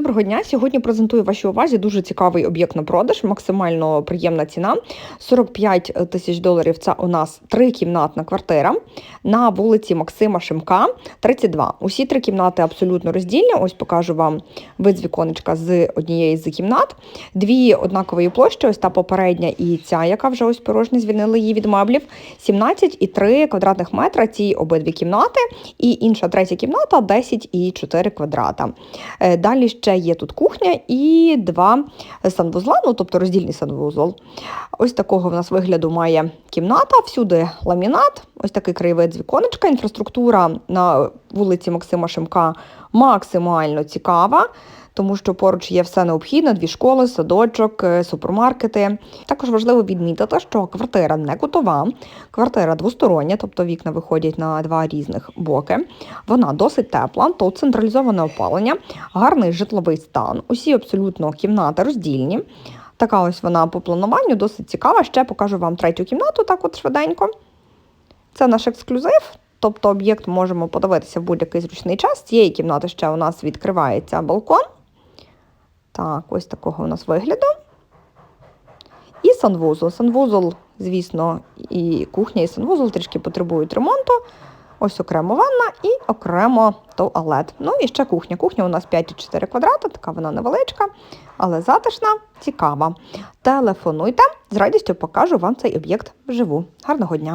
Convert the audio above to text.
Доброго дня. Сьогодні презентую вашій увазі дуже цікавий об'єкт на продаж, максимально приємна ціна. 45 тисяч доларів це у нас трикімнатна квартира на вулиці Максима Шимка, 32. Усі три кімнати абсолютно роздільні. Ось покажу вам вид з віконечка з однієї з кімнат. Дві однакової площі, ось та попередня і ця, яка вже ось порожня, звільнили її від меблів. 17,3 квадратних метра ці обидві кімнати, і інша третя кімната 10,4 квадрата. Е, Далі ще є тут кухня і два санвузла, ну тобто роздільний санвузол. Ось такого в нас вигляду має кімната, всюди ламінат, ось такий краєвид з віконечка. Інфраструктура на вулиці Максима Шимка максимально цікава. Тому що поруч є все необхідне: дві школи, садочок, е, супермаркети. Також важливо відмітити, що квартира не кутова, квартира двостороння, тобто вікна виходять на два різних боки. Вона досить тепла, тут централізоване опалення, гарний житловий стан. Усі абсолютно кімнати роздільні. Така ось вона по плануванню досить цікава. Ще покажу вам третю кімнату, так от швиденько. Це наш ексклюзив. Тобто об'єкт можемо подивитися в будь-який зручний час. З цієї кімнати ще у нас відкривається балкон. Так, ось такого у нас вигляду. І санвузол. Санвузол, звісно, і кухня, і санвузол трішки потребують ремонту. Ось окремо ванна і окремо туалет. Ну і ще кухня. Кухня у нас 5,4 квадрата, така вона невеличка, але затишна, цікава. Телефонуйте, з радістю покажу вам цей об'єкт вживу. Гарного дня!